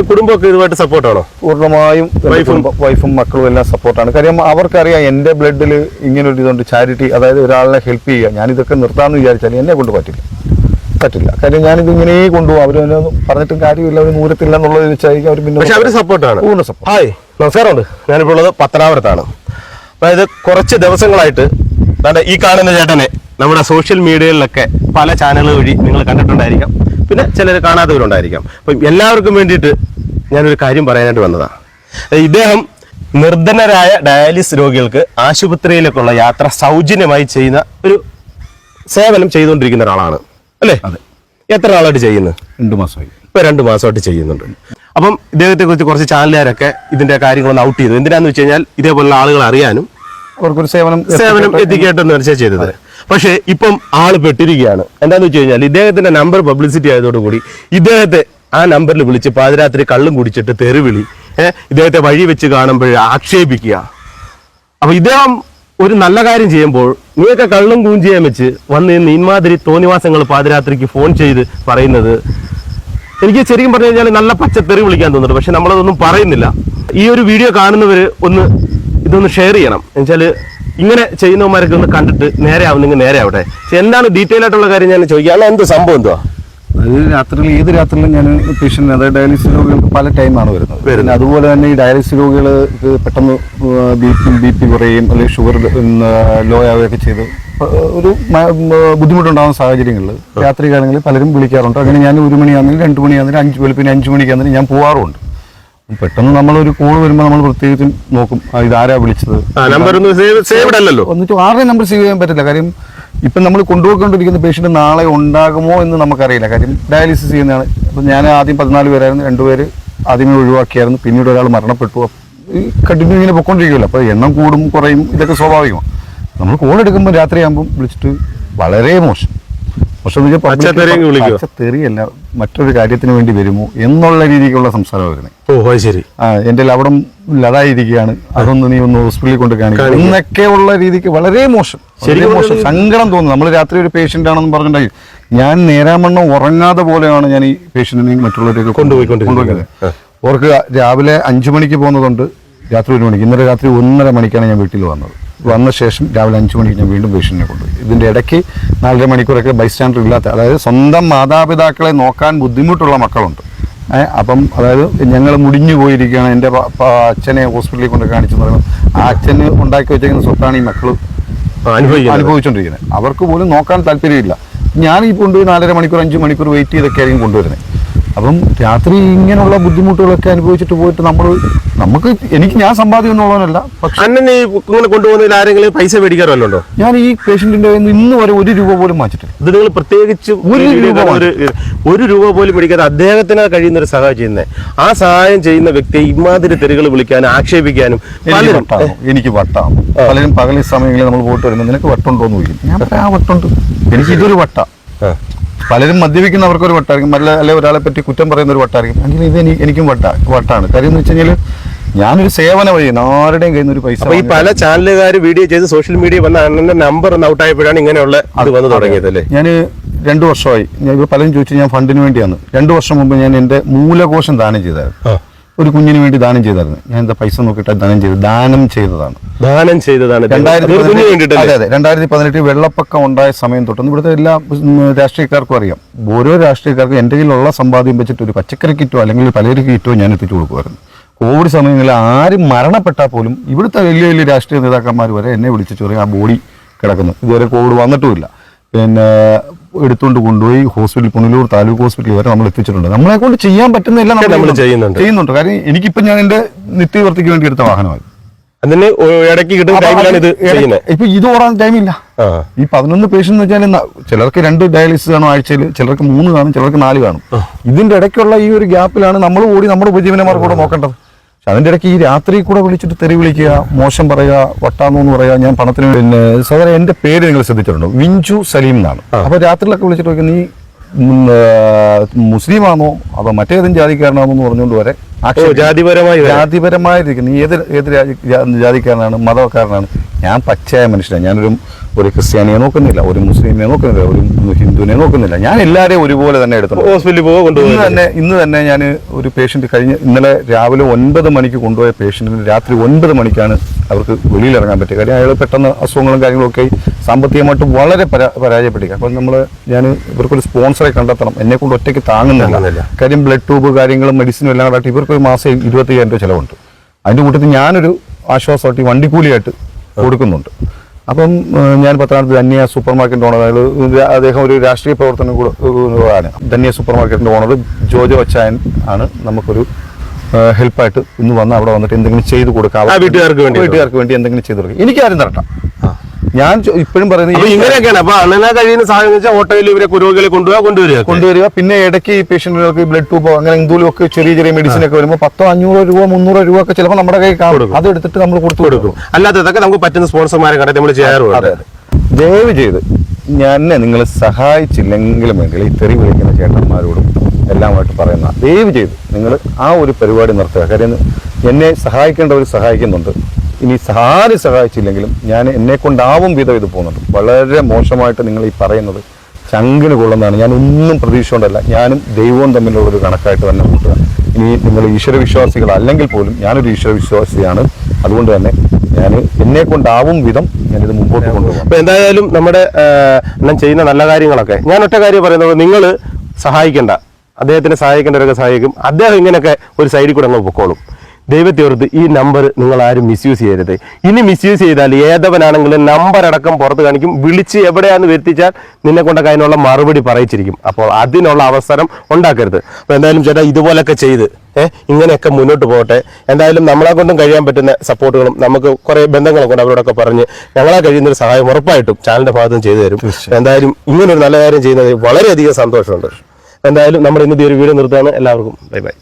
സപ്പോർട്ടാണ് കുടുംബമൊക്കെ ഇതുമായിട്ട് സപ്പോർട്ടാണോ? പൂർണമായും വൈഫും? വൈഫും മക്കളും എല്ലാം സപ്പോർട്ടാണ്. കാര്യം അവർക്കറിയാം എന്റെ ബ്ലഡിൽ ഇങ്ങനെ ഒരു ഇതുണ്ട് ചാരിറ്റി അതായത് ഒരാളെ ഹെൽപ്പ് ചെയ്യുക. ഞാനിതൊക്കെ നിർത്താമെന്ന് വിചാരിച്ചാൽ എന്നെ കൊണ്ട് പറ്റില്ല. പറ്റില്ല. കാര്യം ഞാനിത് ഇങ്ങനെ കൊണ്ടുപോകും. അവർ പറഞ്ഞിട്ടും കാര്യമില്ല. അവർ ദൂരത്തില്ല എന്നുള്ളത് വെച്ചായിരിക്കും അവർ പിന്നെ പക്ഷെ അവർ സപ്പോർട്ടാണ്. പൂർണ സപ്പോർട്ട് ഹായ് നമസ്കാരമുണ്ട്. ഞാനിപ്പോൾ ഉള്ളത് പത്തനാപുരത്താണ്. അതായത് കുറച്ച് ദിവസങ്ങളായിട്ട് ഈ കാണുന്ന ചേട്ടനെ നമ്മുടെ സോഷ്യൽ മീഡിയകളിലൊക്കെ പല ചാനലുകൾ വഴി നിങ്ങൾ കണ്ടിട്ടുണ്ടായിരിക്കാം. പിന്നെ ചിലർ കാണാത്തവരുണ്ടായിരിക്കാം. അപ്പം എല്ലാവർക്കും വേണ്ടിയിട്ട് ഞാനൊരു കാര്യം പറയാനായിട്ട് വന്നതാണ് ഇദ്ദേഹം നിർധനരായ ഡയാലിസ് രോഗികൾക്ക് ആശുപത്രിയിലേക്കുള്ള യാത്ര സൗജന്യമായി ചെയ്യുന്ന ഒരു സേവനം ചെയ്തുകൊണ്ടിരിക്കുന്ന ഒരാളാണ്. അല്ലേ? അതെ. എത്ര നാളായിട്ട് ചെയ്യുന്നത് രണ്ട് മാസമായി. ഇപ്പൊ രണ്ട് മാസമായിട്ട് ചെയ്യുന്നുണ്ട്. അപ്പം ഇദ്ദേഹത്തെ കുറിച്ച് കുറച്ച് ചാനലുകാരൊക്കെ ഇതിന്റെ കാര്യങ്ങളൊന്ന് ഔട്ട് ചെയ്തു. എന്തിനാന്ന് വെച്ച് കഴിഞ്ഞാൽ ഇതേപോലുള്ള ആളുകൾ അറിയാനും അവർക്കൊരു സേവനം സേവനം എത്തിക്കേട്ടെന്ന് വെച്ചാൽ ചെയ്തത്. പക്ഷേ ഇപ്പം ആൾ പെട്ടിരിക്കുകയാണ്. എന്താണെന്ന് വെച്ച് കഴിഞ്ഞാൽ ഇദ്ദേഹത്തിന്റെ നമ്പർ പബ്ലിസിറ്റി ആയതോടുകൂടി ഇദ്ദേഹത്തെ ആ നമ്പറിൽ വിളിച്ച് പാതിരാത്രി കള്ളും കുടിച്ചിട്ട് തെരുവിളി ഇദ്ദേഹത്തെ വഴി വെച്ച് കാണുമ്പോൾ ആക്ഷേപിക്കുക. അപ്പോൾ ഇദ്ദേഹം ഒരു നല്ല കാര്യം ചെയ്യുമ്പോൾ നീയൊക്കെ കള്ളും കൂഞ്ചിയും വെച്ച് വന്ന് ഇന്ന് ഇന്മാതിരി തോന്നിവാസങ്ങൾ പാതിരാത്രിക്ക് ഫോൺ ചെയ്ത് പറയുന്നത് എനിക്ക് ശരിക്കും പറഞ്ഞു കഴിഞ്ഞാൽ നല്ല പച്ച തെറി വിളിക്കാൻ തോന്നുന്നുണ്ട്. പക്ഷെ നമ്മളതൊന്നും പറയുന്നില്ല. ഈ ഒരു വീഡിയോ കാണുന്നവർ ഒന്ന് ഇതൊന്ന് ഷെയർ ചെയ്യണം. എന്നുവെച്ചാൽ ഇങ്ങനെ ചെയ്യുന്നവന്മാരൊക്കെ ഒന്ന് കണ്ടിട്ട് നേരെ ആവുന്നെങ്കിൽ നേരെ ആവട്ടെ. എന്താണ് ഡീറ്റെയിൽ ആയിട്ടുള്ള കാര്യം ഞാൻ ചോദിക്കുക അല്ല എന്ത് സംഭവം എന്തുവാ? അത് രാത്രിയിൽ ഏത് രാത്രിയിലും ഞാൻ പേഷ്യന്റ് അതായത് ഡയാലിസിസ് രോഗികൾക്ക് പല ടൈമാണ് വരുന്നത്. പിന്നെ അതുപോലെ തന്നെ ഈ ഡയാലിസിസ് രോഗികൾക്ക് പെട്ടെന്ന് ബി പി ബി പി കുറയും അല്ലെങ്കിൽ ഷുഗർ ലോ ആവുകയൊക്കെ ചെയ്ത് ഒരു ബുദ്ധിമുട്ടുണ്ടാകുന്ന സാഹചര്യങ്ങളിൽ രാത്രി കാലങ്ങളിൽ പലരും വിളിക്കാറുണ്ട്. അങ്ങനെ ഞാൻ ഒരു മണിയാണെങ്കിലും രണ്ട് മണിയാണെങ്കിലും അഞ്ച് വെളുപ്പിന് അഞ്ച് മണിക്കാണെങ്കിലും ഞാൻ പോകാറുമുണ്ട് പെട്ടെന്ന് നമ്മൾ ഒരു കോൾ വരുമ്പോൾ നമ്മൾ പ്രത്യേകിച്ച് നോക്കും ഇതാരാ വിളിച്ചത്? നമ്പർ സേവ് സേവ്ഡ് അല്ലല്ലോ എന്നിട്ട് ആരുടെ നമ്പർ സേവ് ചെയ്യാൻ പറ്റില്ല. കാര്യം ഇപ്പം നമ്മൾ കൊണ്ടുപോയിക്കൊണ്ടിരിക്കുന്ന പേഷ്യന്റ് നാളെ ഉണ്ടാകുമോ എന്ന് നമുക്കറിയില്ല. കാര്യം ഡയാലിസിസ് ചെയ്യുന്നതാണ്. അപ്പം ഞാൻ ആദ്യം പതിനാല് പേരായിരുന്നു. രണ്ടുപേര് ആദ്യമേ ഒഴിവാക്കിയായിരുന്നു. പിന്നീട് ഒരാൾ മരണപ്പെട്ടു. ഈ കണ്ടിന്യൂ ഇങ്ങനെ പൊയ്ക്കൊണ്ടിരിക്കുമല്ലോ അപ്പോൾ എണ്ണം കൂടും കുറയും ഇതൊക്കെ സ്വാഭാവികമാണ്. നമ്മൾ കോൾ എടുക്കുമ്പോൾ രാത്രിയാകുമ്പം വിളിച്ചിട്ട് വളരെ മോശം. പച്ചത്തെറിയല്ല മറ്റൊരു കാര്യത്തിന് വേണ്ടി വരുമോ എന്നുള്ള രീതിക്കുള്ള സംസാരം വരുന്നത് ഓ അത് ശരി. ആ എന്റെ അവിടം ലതായിരിക്കുകയാണ്. അതൊന്ന് നീ ഒന്ന് ഹോസ്പിറ്റലിൽ കൊണ്ട് കാണിക്കും. കാണിക്ക്. എന്നൊക്കെ ഉള്ള രീതിക്ക് വളരെ മോശം. ശരി ശരിക്കും മോശം. സങ്കടം തോന്നുന്നു. നമ്മൾ രാത്രി ഒരു പേഷ്യന്റ് ആണെന്ന് പറഞ്ഞിട്ടുണ്ടെങ്കിൽ ഞാൻ നേരാമണ്ണം ഉറങ്ങാതെ പോലെയാണ് ഞാൻ ഈ പേഷ്യന്റിനെയും കൊണ്ടുപോയി കൊണ്ടുപോയി. ഓർക്ക് രാവിലെ അഞ്ചു മണിക്ക് പോകുന്നതുകൊണ്ട് രാത്രി ഒരു മണിക്ക്. ഇന്നലെ രാത്രി ഒന്നര മണിക്കാണ് ഞാൻ വീട്ടിൽ വന്നത്. വന്ന ശേഷം രാവിലെ അഞ്ചു മണിക്ക് ഞാൻ വീണ്ടും പേഷ്യന്റിനെ കൊണ്ടുപോയി. ഇതിന്റെ ഇടയ്ക്ക് നാലര മണിക്കൂറൊക്കെ ബൈസ്റ്റാൻഡർ ഇല്ലാത്ത അതായത് സ്വന്തം മാതാപിതാക്കളെ നോക്കാൻ ബുദ്ധിമുട്ടുള്ള മക്കളുണ്ട്. അപ്പം അതായത് ഞങ്ങൾ മുടിഞ്ഞു പോയിരിക്കുകയാണ്. എന്റെ അച്ഛനെ ഹോസ്പിറ്റലിൽ കൊണ്ട് കാണിച്ചു പറയുന്നത്. ആ അച്ഛന് ഉണ്ടാക്കി വെച്ചേക്കുന്ന സ്വത്താണ് ഈ മക്കൾ അനുഭവിച്ചുകൊണ്ടിരിക്കുന്നത് അവർക്ക് പോലും നോക്കാൻ താല്പര്യമില്ല. ഞാൻ ഈ കൊണ്ടുപോയി നാലര മണിക്കൂർ അഞ്ച് മണിക്കൂർ വെയിറ്റ് ചെയ്തൊക്കെ ആയിരിക്കും കൊണ്ടുവരുന്നത് അപ്പം രാത്രി ഇങ്ങനെയുള്ള ബുദ്ധിമുട്ടുകളൊക്കെ അനുഭവിച്ചിട്ട് പോയിട്ട് നമ്മൾ നമുക്ക് എനിക്ക് ഞാൻ സമ്പാദ്യം എന്നുള്ളവനല്ല പക്ഷെ അന്നെ കൊണ്ടുപോകുന്നതിൽ ആരെങ്കിലും പൈസ മേടിക്കാറോ വല്ലതും ഞാൻ ഈ പേഷ്യന്റിന്റെ കയ്യിൽ നിന്ന് ഇന്ന് വരെ ഒരു രൂപ പോലും വാങ്ങിച്ചിട്ടില്ല. ഇത് നിങ്ങൾ പ്രത്യേകിച്ച് ഒരു രൂപ ഒരു രൂപ പോലും പിടിക്കാതെ അദ്ദേഹത്തിന് കഴിയുന്ന ഒരു സഹായം ചെയ്യുന്നത് ആ സഹായം ചെയ്യുന്ന വ്യക്തിയെ ഇമാതിരി തെരുകൾ വിളിക്കാനും ആക്ഷേപിക്കാനും എനിക്ക് പലരും എനിക്ക് വട്ടാണോ പലരും പകൽ സമയങ്ങളിൽ നമ്മൾ പോയിട്ട് വരുമ്പോൾ നിനക്ക് വട്ടുണ്ടോ എന്ന് ചോദിക്കും. ഞാൻ ആ വട്ടുണ്ട്. എനിക്ക് ഇതൊരു വട്ട. പലരും മദ്യപിക്കുന്നവർക്ക് ഒരു വട്ടായിരിക്കും. മല്ല അല്ലെ ഒരാളെ പറ്റി കുറ്റം പറയുന്ന ഒരു വട്ടായിരിക്കും. അങ്ങനെ ഇത് എനി- എനിക്കും വട്ട വട്ടാണ്. കാര്യം എന്ന് വെച്ച് കഴിഞ്ഞാൽ ഞാനൊരു സേവന വഴി ആരുടെയും കയ്യിൽ നിന്ന് ഒരു പൈസ ഈ പല ചാനലുകാർ വീഡിയോ ചെയ്ത് സോഷ്യൽ മീഡിയ വന്ന അണ്ണന്റെ നമ്പർ ഒന്ന് ഔട്ടായപ്പോഴാണ് ഇങ്ങനെയുള്ള അത് വന്ന് തുടങ്ങിയത് അല്ലേ? ഞാൻ രണ്ടു വർഷമായി. ഞാൻ ഇപ്പോൾ പലരും ചോദിച്ചു ഞാൻ ഫണ്ടിന് വേണ്ടിയാണ്. രണ്ടു വർഷം മുമ്പ് ഞാൻ എന്റെ മൂലകോശം ദാനം ചെയ്തായിരുന്നു. ഒരു കുഞ്ഞിന് വേണ്ടി ദാനം ചെയ്തായിരുന്നു. ഞാൻ എന്താ പൈസ നോക്കിയിട്ട് ദാനം ചെയ്തു ദാനം ചെയ്തതാണ്. ദാനം ചെയ്തതാണ്. രണ്ടായിരത്തി അതെ അതെ. രണ്ടായിരത്തി പതിനെട്ടിൽ വെള്ളപ്പൊക്കം ഉണ്ടായ സമയം തൊട്ട് ഇവിടുത്തെ എല്ലാ രാഷ്ട്രീയക്കാർക്കും അറിയാം. ഓരോ രാഷ്ട്രീയക്കാർക്കും എന്റെ കയ്യിലുള്ള സമ്പാദ്യം വെച്ചിട്ട് ഒരു പച്ചക്കറി കിറ്റോ അല്ലെങ്കിൽ പലചരക്ക് കിറ്റോ ഞാൻ എത്തിച്ചു കൊടുക്കുമായിരുന്നു. കോവിഡ് സമയങ്ങളിൽ ആരും മരണപ്പെട്ടാൽ പോലും ഇവിടുത്തെ വലിയ വലിയ രാഷ്ട്രീയ നേതാക്കന്മാർ വരെ എന്നെ വിളിച്ചു ചെറിയ ആ ബോഡി കിടക്കുന്നു. ഇതുവരെ കോവിഡ് വന്നിട്ടുമില്ല. പിന്നെ എടുത്തുകൊണ്ട് കൊണ്ടുപോയി ഹോസ്പിറ്റലിൽ പുനലൂർ താലൂക്ക് ഹോസ്പിറ്റലിൽ വരെ നമ്മൾ എത്തിച്ചിട്ടുണ്ട്. നമ്മളെ കൊണ്ട് ചെയ്യാൻ പറ്റുന്നില്ല നമ്മൾ ചെയ്യുന്നുണ്ട്. ചെയ്യുന്നുണ്ട്. കാര്യം എനിക്കിപ്പോൾ ഞാൻ എന്റെ നിത്യവൃത്തിക്ക് വേണ്ടി എടുത്ത വാഹനമായി അതിന് ഒ- ഇടയ്ക്ക് കിട്ടുന്ന ടൈമിലാണ് ഇത് ചെയ്യുന്നത്. ഇപ്പൊ ഇത് ഓടാൻ ടൈമില്ല ഈ പതിനൊന്ന് പേഷ്യൻ എന്ന് വെച്ചാൽ ചിലർക്ക് രണ്ട് ഡയാലിസിസ് കാണും ആഴ്ചയിൽ ചിലർക്ക് മൂന്ന് കാണും ചിലർക്ക് നാല് കാണും. ഇതിന്റെ ഇടയ്ക്കുള്ള ഈ ഒരു ഗ്യാപ്പിലാണ് നമ്മൾ കൂടി നമ്മുടെ ഉപജീവനമാർക്ക് കൂടെ നോക്കേണ്ടത്. പക്ഷെ അതിന്റെ ഇടയ്ക്ക് ഈ രാത്രി കൂടെ വിളിച്ചിട്ട് തെറി വിളിക്കുക മോശം പറയുക വട്ടാന്ന് പറയുക ഞാൻ പണത്തിന് പിന്നെ സാധാരണ എന്റെ പേര് നിങ്ങൾ ശ്രദ്ധിച്ചിട്ടുണ്ടോ? വിഞ്ചു സലീം എന്നാണ്. അപ്പൊ രാത്രിയിലൊക്കെ വിളിച്ചിട്ട് നോക്കി നീ മുസ്ലിം ആണോ മുസ്ലിമാണോ? അതോ മറ്റേതും ജാതിക്കാരനാണോ എന്ന് പറഞ്ഞുകൊണ്ട് വരെ. ജാതിപരമായി വരെ. ജാതിപരമായ രീതിക്ക് നീ ഏത് ഏത് ജാതിക്കാരനാണ്? മതക്കാരനാണ്? ഞാൻ പച്ചയായ മനുഷ്യനാണ്. ഞാനൊരു ഒരു ക്രിസ്ത്യാനിയെ നോക്കുന്നില്ല. ഒരു മുസ്ലിമിനെ നോക്കുന്നില്ല. ഒരു ഹിന്ദുവിനെ നോക്കുന്നില്ല. ഞാൻ എല്ലാവരെയും ഒരുപോലെ തന്നെ എടുത്തു ഹോസ്പിറ്റലിൽ ഇന്ന് തന്നെ ഇന്ന് തന്നെ ഞാൻ ഒരു പേഷ്യന്റ് കഴിഞ്ഞ് ഇന്നലെ രാവിലെ ഒൻപത് മണിക്ക് കൊണ്ടുപോയ പേഷ്യന്റിന് രാത്രി ഒൻപത് മണിക്കാണ് അവർക്ക് വെളിയിൽ ഇറങ്ങാൻ പറ്റിയത് കാര്യം. അയാൾ പെട്ടെന്ന് അസുഖങ്ങളും കാര്യങ്ങളൊക്കെ സാമ്പത്തികമായിട്ട് വളരെ പരാജയപ്പെട്ടി അപ്പം നമ്മൾ ഞാൻ ഇവർക്കൊരു സ്പോൺസറെ കണ്ടെത്തണം. എന്നെ കൊണ്ട് ഒറ്റയ്ക്ക് താങ്ങുന്നില്ല. താങ്ങുന്നില്ല. കാര്യം ബ്ലഡ് ട്യൂബ് കാര്യങ്ങളും മെഡിസിനും എല്ലാം കൂടെ ഇവർക്ക് ഒരു മാസം ഇരുപത്തയ്യായിരം രൂപ ചിലവുണ്ട്. അതിന്റെ കൂട്ടത്തിൽ ഞാനൊരു ആശ്വാസമായിട്ട് വണ്ടിക്കൂലിയായിട്ട് കൊടുക്കുന്നുണ്ട്. അപ്പം ഞാൻ പത്തനാപുരത്ത് ധന്യ സൂപ്പർ മാർക്കറ്റ് ഓണർ അദ്ദേഹം ഒരു രാഷ്ട്രീയ പ്രവർത്തനം കൂടെ ആണ്. ധന്യ സൂപ്പർ മാർക്കറ്റിന്റെ ഓണർ ജോജോ അച്ചായൻ ആണ് നമുക്കൊരു ഹെൽപ്പായിട്ട് ഇന്ന് വന്ന് അവിടെ വന്നിട്ട് എന്തെങ്കിലും ചെയ്ത് കൊടുക്കാം. വീട്ടുകാർക്ക് വേണ്ടി. വീട്ടുകാർക്ക് വേണ്ടി എന്തെങ്കിലും ചെയ്ത് കൊടുക്കാം. എനിക്കാരും തരട്ടെ ഞാൻ ഇപ്പോഴും പറയുന്നത് ഇങ്ങനെയൊക്കെയാണ്. അപ്പൊ അണ്ണനാ കഴിയുന്ന സാഹചര്യം വെച്ചാൽ ഓട്ടോയിൽ ഇവരെ കുരുവകളെ കൊണ്ടുപോകാൻ കൊണ്ടുവരിക. കൊണ്ടുവരിക. പിന്നെ ഇടയ്ക്ക് ഈ പേഷ്യന്റുകൾക്ക് ബ്ലഡ് ട്യൂബോ അങ്ങനെ എന്തെങ്കിലും ഒക്കെ ചെറിയ ചെറിയ മെഡിസിൻ ഒക്കെ വരുമ്പോൾ പത്തോ അഞ്ഞൂറോ രൂപ മുന്നൂറോ രൂപ ഒക്കെ ചിലപ്പോൾ നമ്മുടെ കൈ കാണും. അത് എടുത്തിട്ട് നമ്മൾ കൊടുത്തു കൊടുക്കും. അല്ലാത്തതൊക്കെ നമുക്ക് പറ്റുന്ന സ്പോൺസർമാരെ കണ്ടെത്തി നമ്മൾ ചെയ്യാറുണ്ട്. ദയവ് ചെയ്ത് ഞാൻ എന്നെ നിങ്ങൾ സഹായിച്ചില്ലെങ്കിലും വേണ്ടില്ല ഈ തെറി വിളിക്കുന്ന ചേട്ടന്മാരോടും എല്ലാമായിട്ട് പറയുന്ന ദയവ് ചെയ്ത് നിങ്ങൾ ആ ഒരു പരിപാടി നിർത്തുക. കാര്യം എന്നെ സഹായിക്കേണ്ടവർ സഹായിക്കുന്നുണ്ട്. ഇനി സാരി സഹായിച്ചില്ലെങ്കിലും ഞാൻ എന്നെ കൊണ്ടാവും വിധം ഇത് പോകുന്നുണ്ട് വളരെ മോശമായിട്ട് നിങ്ങൾ ഈ പറയുന്നത് ചങ്കിന് കൊള്ളുന്നതാണ്. ഞാൻ ഒന്നും പ്രതീക്ഷയുണ്ടല്ല ഞാനും ദൈവവും തമ്മിലുള്ള ഒരു കണക്കായിട്ട് തന്നെ കൂട്ടുക. ഇനി നിങ്ങൾ ഈശ്വരവിശ്വാസികൾ അല്ലെങ്കിൽ പോലും ഞാനൊരു ഈശ്വര വിശ്വാസിയാണ്. അതുകൊണ്ട് തന്നെ ഞാൻ എന്നെ കൊണ്ടാവും വിധം ഇത് മുമ്പോട്ട് കൊണ്ടുപോകും അപ്പോൾ എന്തായാലും നമ്മുടെ എല്ലാം ചെയ്യുന്ന നല്ല കാര്യങ്ങളൊക്കെ. ഞാൻ ഒറ്റ കാര്യം പറയുന്നത് നിങ്ങൾ സഹായിക്കേണ്ട. അദ്ദേഹത്തിനെ സഹായിക്കേണ്ടവരൊക്കെ സഹായിക്കും. അദ്ദേഹം ഇങ്ങനെയൊക്കെ ഒരു സൈഡിൽ കൂടെ അങ്ങ് പൊക്കോളും. ദൈവത്തെ ഓർത്ത് ഈ നമ്പർ നിങ്ങൾ ആരും മിസ്യൂസ് ചെയ്യരുത്. ഇനി മിസ്യൂസ് ചെയ്താൽ ഏതവനാണെങ്കിലും നമ്പർ അടക്കം പുറത്ത് കാണിക്കും. വിളിച്ച് എവിടെയാന്ന് വരുത്തിച്ചാൽ നിന്നെ കൊണ്ടൊക്കെ അതിനുള്ള മറുപടി പറയിച്ചിരിക്കും. അപ്പോൾ അതിനുള്ള അവസരം ഉണ്ടാക്കരുത്. അപ്പോൾ എന്തായാലും ചേട്ടാ ഇതുപോലൊക്കെ ചെയ്ത് ഏഹ് ഇങ്ങനെയൊക്കെ മുന്നോട്ട് പോകട്ടെ. എന്തായാലും നമ്മളെ കൊണ്ടും കഴിയാൻ പറ്റുന്ന സപ്പോർട്ടുകളും നമുക്ക് കുറേ ബന്ധങ്ങളും കൊണ്ട് അവരോടൊക്കെ പറഞ്ഞ് ഞങ്ങളെ കഴിയുന്നൊരു സഹായം ഉറപ്പായിട്ടും ചാനലിന്റെ ഭാഗത്തും ചെയ്തു തരും. എന്തായാലും ഇങ്ങനൊരു നല്ല കാര്യം ചെയ്യുന്നത് വളരെയധികം സന്തോഷമുണ്ട്. എന്തായാലും നമ്മുടെ ഇന്നത്തെ ഒരു വീഡിയോ നിർത്താണ് എല്ലാവർക്കും ബൈ ബൈ.